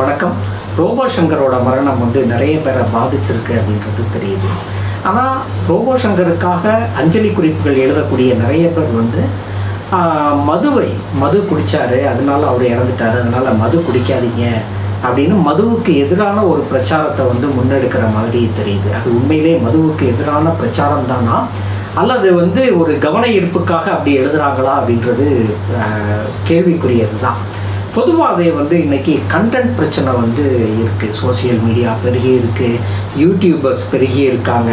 வணக்கம். ரோபோ சங்கரோட மரணம் வந்து நிறைய பேரை பாதிச்சிருக்கு அப்படின்றது தெரியுது. ஆனால் ரோபோ சங்கருக்காக அஞ்சலி குறிப்புகள் எழுதக்கூடிய நிறைய பேர் வந்து மதுவை மது குடித்தாரு அதனால அவர் இறந்துட்டாரு அதனால் மது குடிக்காதீங்க அப்படின்னு மதுவுக்கு எதிரான ஒரு பிரச்சாரத்தை வந்து முன்னெடுக்கிற மாதிரி தெரியுது. அது உண்மையிலே மதுவுக்கு எதிரான பிரச்சாரம் தானா? அல்லது வந்து ஒரு கவன ஈர்ப்புக்காக அப்படி எழுதுகிறாங்களா அப்படின்றது கேள்விக்குரியது தான் பொதுவாகவே வந்து இன்னைக்கு கண்டென்ட் பிரச்சனை வந்து இருக்குது சோஷியல் மீடியா பெருகி இருக்குது யூடியூபர்ஸ் பெருகி இருக்காங்க.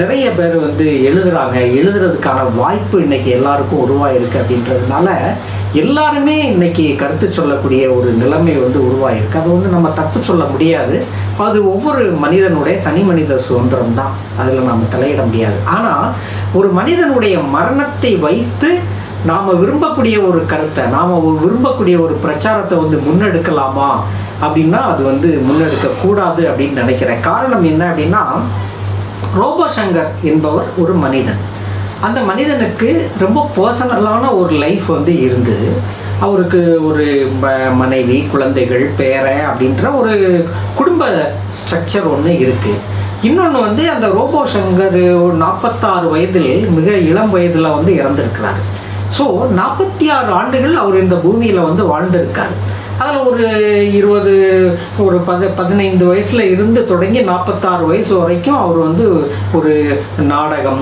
நிறைய பேர் வந்து எழுதுகிறாங்க எழுதுறதுக்கான வாய்ப்பு இன்னைக்கு எல்லாருக்கும் உருவாயிருக்கு அப்படின்றதுனால எல்லாருமே இன்றைக்கி கருத்து சொல்லக்கூடிய ஒரு நிலைமை வந்து உருவாயிருக்கு. அது வந்து நம்ம தப்பு சொல்ல முடியாது. அது ஒவ்வொரு மனிதனுடைய தனி மனித சுதந்திரம் தான் அதில் நம்ம தலையிட முடியாது. ஆனால் ஒரு மனிதனுடைய மரணத்தை வைத்து நாம் விரும்பக்கூடிய ஒரு கருத்தை நாம் விரும்பக்கூடிய ஒரு பிரச்சாரத்தை வந்து முன்னெடுக்கலாமா? அப்படின்னா அது வந்து முன்னெடுக்கக்கூடாது அப்படின்னு நினைக்கிறேன். காரணம் என்ன அப்படின்னா ரோபோ சங்கர் என்பவர் ஒரு மனிதன். அந்த மனிதனுக்கு ரொம்ப பர்சனலான ஒரு லைஃப் வந்து இருந்தது அவருக்கு ஒரு மனைவி குழந்தைகள் பேரை அப்படின்ற ஒரு குடும்ப ஸ்ட்ரக்சர் ஒன்று இருக்குது இன்னொன்று வந்து அந்த ரோபோ சங்கர் நாற்பத்தாறு வயதில் மிக இளம் வயதில் வந்து இறந்திருக்கிறார். ஸோ நாற்பத்தி ஆறு ஆண்டுகள் அவர் இந்த பூமியில் வந்து வாழ்ந்திருக்கார். அதில் ஒரு இருபது ஒரு பத பதினைந்து வயசில் இருந்து தொடங்கி நாற்பத்தாறு வயசு வரைக்கும் அவர் வந்து ஒரு நாடகம்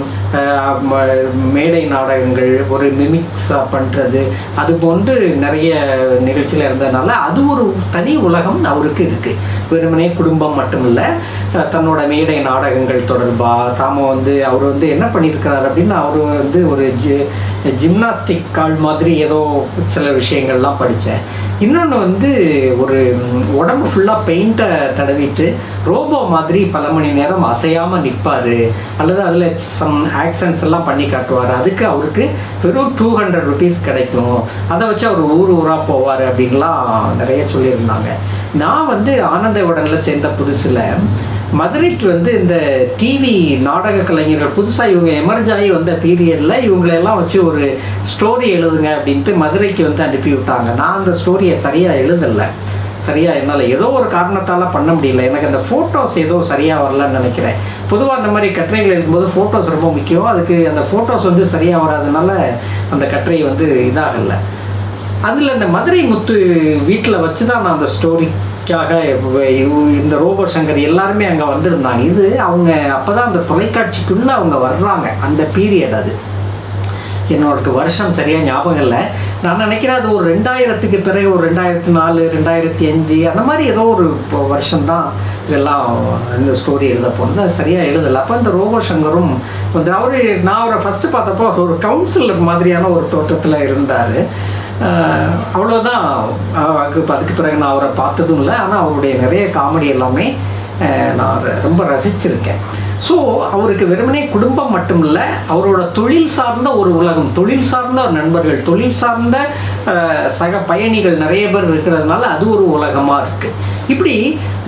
மேடை நாடகங்கள் ஒரு மிமிக்ஸ் பண்ணுறது அது போன்று நிறைய நிகழ்ச்சியில் இருந்ததுனால அது ஒரு தனி உலகம் அவருக்கு இருக்குது வெறுமனே குடும்பம் மட்டும் இல்லை தன்னோட மேடை நாடகங்கள் தொடர்பாக தாம வந்து அவர் வந்து என்ன பண்ணியிருக்கிறார் அப்படின்னு அவர் வந்து ஒரு ஜி ஜிம்னாஸ்டிக் கால் மாதிரி ஏதோ சில விஷயங்கள்லாம் படித்தேன். இன்னொன்று வந்து ஒரு உடம்பு ஃபுல்லாக பெயிண்ட்டை தடவிட்டு ரோபோ மாதிரி பல மணி நேரம் அசையாமல் நிற்பார். அல்லது அதில் சம் ஆக்சன்ஸ் எல்லாம் பண்ணி காட்டுவார். அதுக்கு அவருக்கு வெறும் டூ ஹண்ட்ரட் ருபீஸ் கிடைக்கும். அதை வச்சு அவர் ஊர் ஊராக போவார் அப்படின்லாம் நிறைய சொல்லியிருந்தாங்க. நான் வந்து ஆனந்த உடனில் சேர்ந்த புதுசில் மதுரைக்கு வந்து இந்த டிவி நாடக கலைஞர்கள் புதுசாக இவங்க எமர்ஜ் ஆகி வந்த பீரியடில் இவங்களெல்லாம் வச்சு ஒரு ஸ்டோரி எழுதுங்க அப்படின்ட்டு மதுரைக்கு வந்து அனுப்பி விட்டாங்க. நான் அந்த ஸ்டோரியை சரியாக எழுதலை. சரியாக என்னால் ஏதோ ஒரு காரணத்தால் பண்ண முடியல. எனக்கு அந்த ஃபோட்டோஸ் ஏதோ சரியாக வரலன்னு நினைக்கிறேன். பொதுவாக அந்த மாதிரி கட்டுரைகள் எழுதும்போது ஃபோட்டோஸ் ரொம்ப முக்கியம். அதுக்கு அந்த ஃபோட்டோஸ் வந்து சரியாக வராதனால அந்த கட்டுரை வந்து இதாகலை. அதில் இந்த மதுரை முத்து வீட்டில் வச்சு தான் நான் அந்த ஸ்டோரிக்காக இந்த ரோபோ சங்கர் எல்லாருமே அங்கே வந்திருந்தாங்க. இது அவங்க அப்போ தான் அந்த தொலைக்காட்சிக்குள்ளே அவங்க வர்றாங்க. அந்த பீரியட் அது. என்னோட வருஷம் சரியாக ஞாபகம் இல்லை. நான் நினைக்கிறேன் அது ஒரு ரெண்டாயிரத்துக்கு பிறகு ஒரு ரெண்டாயிரத்தி நாலு ரெண்டாயிரத்தி அஞ்சு அந்த மாதிரி ஏதோ ஒரு வருஷம் தான் இதெல்லாம் இந்த ஸ்டோரி எழுத போனது அது சரியாக எழுதலை. அப்போ இந்த ரோபோ சங்கரும் வந்து அவர் நான் அவரை ஃபஸ்ட்டு பார்த்தப்போ அவர் ஒரு கவுன்சிலர் மாதிரியான ஒரு தோற்றத்தில் இருந்தார். அவ்வளோதான் அதுக்கு அதுக்கு பிறகு நான் அவரை பார்த்ததும் இல்லை. ஆனால் அவருடைய நிறைய காமெடி எல்லாமே நான் ரொம்ப ரசிச்சிருக்கேன். ஸோ அவருக்கு வெறுமனே குடும்பம் மட்டும் இல்லை அவரோட தொழில் சார்ந்த ஒரு உலகம் தொழில் சார்ந்த நண்பர்கள் தொழில் சார்ந்த சக பயணிகள் நிறைய பேர் இருக்கிறதுனால அது ஒரு உலகமாக இருக்குது இப்படி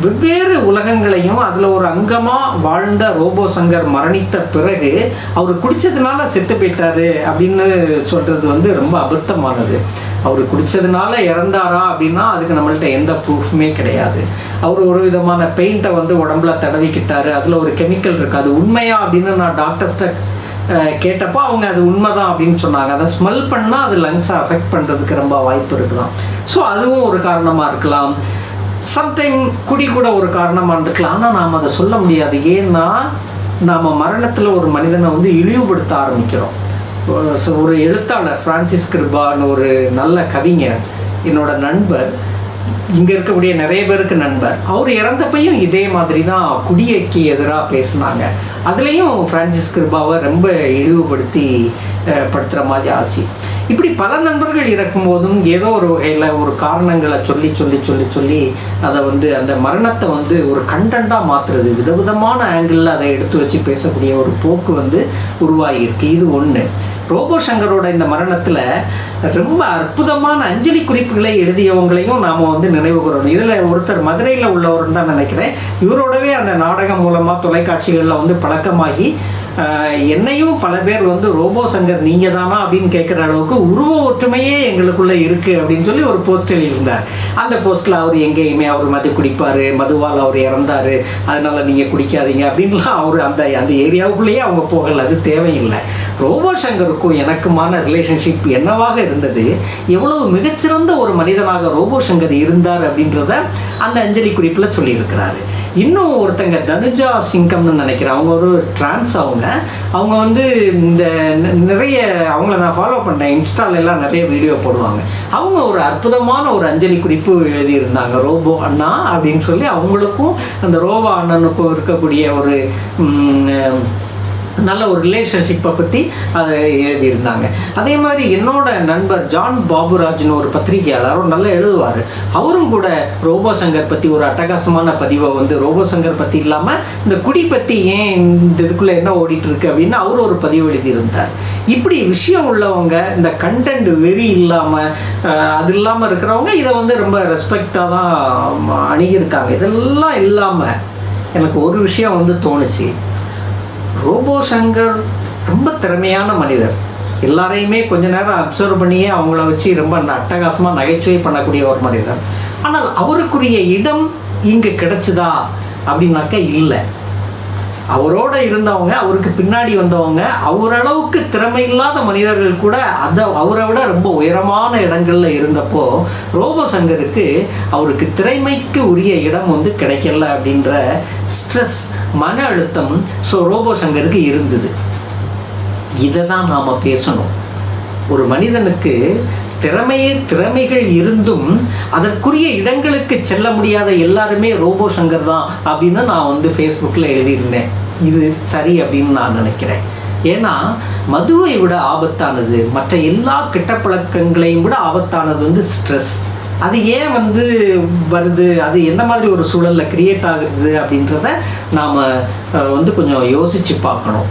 வெவ்வேறு உலகங்களையும் அதில் ஒரு அங்கமாக வாழ்ந்த ரோபோ சங்கர் மரணித்த பிறகு அவர் குடித்ததுனால செத்து போயிட்டாரு அப்படின்னு சொல்கிறது வந்து ரொம்ப அபத்தமானது. அவர் குடித்ததுனால இறந்தாரா அப்படின்னா அதுக்கு நம்மள்ட்ட எந்த ப்ரூஃபுமே கிடையாது. அவர் ஒரு விதமான பெயிண்ட்டை வந்து உடம்புல தடவிக்கிட்டாரு. அதில் ஒரு கெமிக்கல் இருக்குது அது உண்மையா அப்படின்னு நான் டாக்டர்ஸ்ட்ட கேட்டப்போ அவங்க அது உண்மைதான் அப்படின்னு சொன்னாங்க. அதை ஸ்மெல் பண்ணால் அது லங்ஸை அஃபெக்ட் பண்ணுறதுக்கு ரொம்ப வாய்ப்பு இருக்குதான். ஸோ அதுவும் ஒரு காரணமாக இருக்கலாம். சம்டைம் குடி கூட ஒரு காரணமாக இருந்துக்கலாம். ஆனால் நாம் அதை சொல்ல முடியாது. ஏன்னா நாம் மரணத்தில் ஒரு மனிதனை வந்து இழிவுபடுத்த ஆரம்பிக்கிறோம். ஒரு- ஒரு எழுத்தாளர் ஃப்ரான்சிஸ் கிருபான்னு ஒரு நல்ல கவிஞர். என்னோட நண்பர். இங்கே இருக்கக்கூடிய நிறைய பேருக்கு நண்பர். அவர் இறந்தப்பையும் இதே மாதிரி தான் குடியைக்கு எதிராக பேசினாங்க. அதுலேயும் பிரான்சிஸ் கிருபாவை ரொம்ப இழிவுபடுத்தி படுத்துகிற மாதிரி ஆச்சு. இப்படி பல நண்பர்கள் இருக்கும்போதும் ஏதோ ஒரு வகையில் ஒரு காரணங்களை சொல்லி சொல்லி சொல்லி சொல்லி அதை வந்து அந்த மரணத்தை வந்து ஒரு கண்டென்ட்டாக மாற்றுறது விதவிதமான ஆங்கிளில் அதை எடுத்து வச்சு பேசக்கூடிய ஒரு போக்கு வந்து உருவாகியிருக்கு இது ஒன்று ரோபோ சங்கரோட இந்த மரணத்தில் ரொம்ப அற்புதமான அஞ்சலி குறிப்புகளை எழுதியவங்களையும் நாம் வந்து நினைவு கூறணும். இதில் ஒருத்தர் மதுரையில் உள்ளவர் தான் நினைக்கிறேன். இவரோடவே அந்த நாடகம் மூலமாக தொலைக்காட்சிகளில் வந்து பழக்கமாகி என்னையும் பல பேர் வந்து ரோபோ சங்கர் நீங்கள் தானா அப்படின்னு கேட்குற அளவுக்கு உருவ ஒற்றுமையே எங்களுக்குள்ளே இருக்குது அப்படின்னு சொல்லி ஒரு போஸ்ட் எழுதியிருந்தார் அந்த போஸ்ட்டில் அவர் எங்கேயுமே அவர் மது குடிப்பார் மதுவால் அவர் இறந்தார் அதனால நீங்கள் குடிக்காதீங்க அப்படின்லாம் அவர் அந்த அந்த ஏரியாவுக்குள்ளேயே அவங்க போகல அது தேவையில்லை. ரோபோ சங்கருக்கும் எனக்குமான ரிலேஷன்ஷிப் என்னவாக இருந்தது? எவ்வளவு மிகச்சிறந்த ஒரு மனிதனாக ரோபோ சங்கர் இருந்தார் அப்படின்றத அந்த அஞ்சலி குறிப்பில் சொல்லியிருக்கிறாரு. இன்னும் ஒருத்தங்க தனுஜா சிங்கம்னு நினைக்கிறேன். அவங்க ஒரு ட்ரான்ஸ் அவங்க. அவங்க வந்து இந்த நிறைய அவங்கள நான் ஃபாலோ பண்ணேன் இன்ஸ்டாலெல்லாம் நிறைய வீடியோ போடுவாங்க. அவங்க ஒரு அற்புதமான ஒரு அஞ்சலி குறிப்பு எழுதியிருந்தாங்க. ரோபோ அண்ணா அப்படின்னு சொல்லி அவங்களுக்கும் அந்த ரோபோ அண்ணனுக்கும் இருக்கக்கூடிய ஒரு நல்ல ஒரு ரிலேஷன்ஷிப்பை பற்றி அதை எழுதியிருந்தாங்க. அதே மாதிரி என்னோட நண்பர் ஜான் பாபுராஜ்னு ஒரு பத்திரிகையாளரும் நல்லா எழுதுவார். அவரும் கூட ரோபோ சங்கர் பற்றி ஒரு அட்டகாசமான பதிவை வந்து ரோபோ சங்கர் பற்றி இல்லாமல் இந்த குடி பற்றி ஏன் இந்த இதுக்குள்ளே என்ன ஓடிட்டு இருக்கு அப்படின்னு அவர் ஒரு பதிவு எழுதியிருந்தார். இப்படி விஷயம் உள்ளவங்க இந்த கண்டென்ட் வெறி இல்லாமல் அது இல்லாமல் இருக்கிறவங்க இதை வந்து ரொம்ப ரெஸ்பெக்டாக தான் அணுகியிருக்காங்க இதெல்லாம் இல்லாமல் எனக்கு ஒரு விஷயம் வந்து தோணுச்சு. ரோபோ சங்கர் ரொம்ப திறமையான மனிதர். எல்லாரையுமே கொஞ்ச நேரம் அப்சர்வ் பண்ணியே அவங்கள வச்சு ரொம்ப அட்டகாசமாக நகைச்சுவை பண்ணக்கூடிய ஒரு மனிதர். ஆனால் அவருக்குரிய இடம் இங்கே கிடைச்சுதா அப்படின்னாக்கா இல்லை. அவரோட இருந்தவங்க அவருக்கு பின்னாடி வந்தவங்க அவரளவுக்கு திறமை இல்லாத மனிதர்கள் கூட அதை அவரை விட ரொம்ப உயரமான இடங்கள்ல இருந்தப்போ ரோபோ சங்கருக்கு அவருக்கு திறமைக்கு உரிய இடம் வந்து கிடைக்கல அப்படின்ற ஸ்ட்ரெஸ் மன அழுத்தம் ஸோ ரோபோ சங்கருக்கு இருந்தது. இதை தான் நாம் பேசணும். ஒரு மனிதனுக்கு திறமையே திறமைகள் இருந்தும் அதற்குரிய இடங்களுக்கு செல்ல முடியாத எல்லாருமே ரோபோ சங்கர் தான் அப்படின்னு நான் வந்து ஃபேஸ்புக்கில் எழுதியிருந்தேன். இது சரி அப்படின்னு நான் நினைக்கிறேன். ஏன்னா மதுவை விட ஆபத்தானது. மற்ற எல்லா கெட்ட பழக்கங்களையும் விட ஆபத்தானது வந்து ஸ்ட்ரெஸ் அது ஏன் வந்து வருது? அது எந்த மாதிரி ஒரு சூழலில் கிரியேட் ஆகுது அப்படின்றத நாம் வந்து கொஞ்சம் யோசித்து பார்க்கணும்.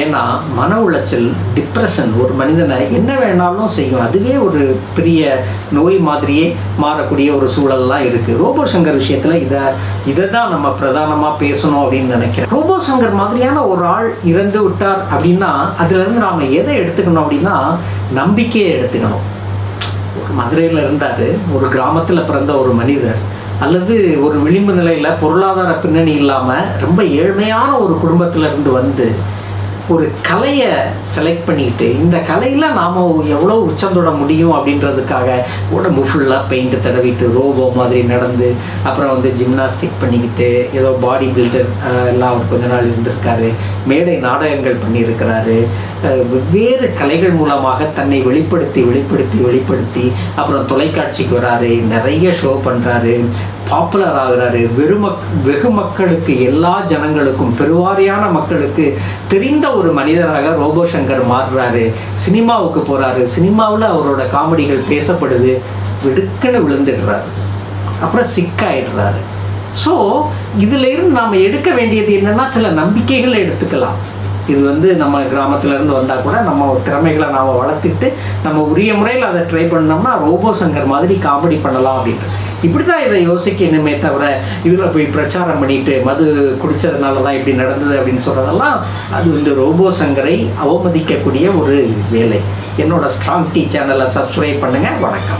ஏன்னா மன உளைச்சல் டிப்ரெஷன் ஒரு மனிதனை என்ன வேணாலும் செய்யும். அதுவே ஒரு பெரிய நோய் மாதிரியே மாறக்கூடிய ஒரு சூழல்லாம் இருக்குது ரோபோ சங்கர் விஷயத்தில் இதை இதை தான் நம்ம பிரதானமாக பேசணும் அப்படின்னு நினைக்கிறேன். ரோபோ சங்கர் மாதிரியான ஒரு ஆள் இறந்து விட்டார் அப்படின்னா அதுலேருந்து நாம் எதை எடுத்துக்கணும் அப்படின்னா நம்பிக்கையை எடுத்துக்கணும். ஒரு மதுரையில் இருந்தார் ஒரு கிராமத்தில் பிறந்த ஒரு மனிதர் அல்லது ஒரு விளிம்பு நிலையில் பொருளாதார பின்னணி இல்லாமல் ரொம்ப ஏழ்மையான ஒரு குடும்பத்துல இருந்து வந்து ஒரு கலையை செலக்ட் பண்ணிட்டு இந்த கலையில் நாம் எவ்வளோ உச்சந்தொட முடியும் அப்படின்றதுக்காக உடம்பு ஃபுல்லாக பெயிண்ட் தடவிட்டு ரோபோ மாதிரி நடந்து அப்புறம் வந்து ஜிம்னாஸ்டிக் பண்ணிக்கிட்டு ஏதோ பாடி பில்டர் எல்லாம் அவர் கொஞ்ச நாள் இருந்திருக்காரு. மேடை நாடகங்கள் பண்ணியிருக்கிறாரு. வெவ்வேறு கலைகள் மூலமாக தன்னை வெளிப்படுத்தி வெளிப்படுத்தி வெளிப்படுத்தி அப்புறம் தொலைக்காட்சிக்கு வராரு. நிறைய ஷோ பண்ணுறாரு பாப்புலர் ஆகுறாரு. வெறுமக் வெகு மக்களுக்கு எல்லா ஜனங்களுக்கும் பெருவாரியான மக்களுக்கு தெரிந்த ஒரு மனிதராக ரோபோ சங்கர் மாறுறாரு. சினிமாவுக்கு போறாரு. சினிமாவில் அவரோட காமெடிகள் பேசப்படுது. விடுக்குன்னு விழுந்துடுறாரு. அப்புறம் சிக்காயிடுறாரு. ஸோ இதுலேருந்து நாம் எடுக்க வேண்டியது என்னென்னா சில நம்பிக்கைகளை எடுத்துக்கலாம். இது வந்து நம்ம கிராமத்துலேருந்து வந்தால் கூட நம்ம திறமைகளை நாம் வளர்த்துக்கிட்டு நம்ம உரிய முறையில் அதை ட்ரை பண்ணோம்னா ரோபோ சங்கர் மாதிரி காமெடி பண்ணலாம் அப்படின்ட்டு. இப்படி தான் இதை யோசிக்கணுமே தவிர இதில் போய் பிரச்சாரம் பண்ணிட்டு மது குடித்ததுனால தான் இப்படி நடந்தது அப்படின்னு சொல்கிறதெல்லாம் அது வந்து ரோபோ சங்கரை அவமதிக்கக்கூடிய ஒரு வேலை. என்னோட ஸ்ட்ராங் டீ சேனலை சப்ஸ்கிரைப் பண்ணுங்கள் வணக்கம்.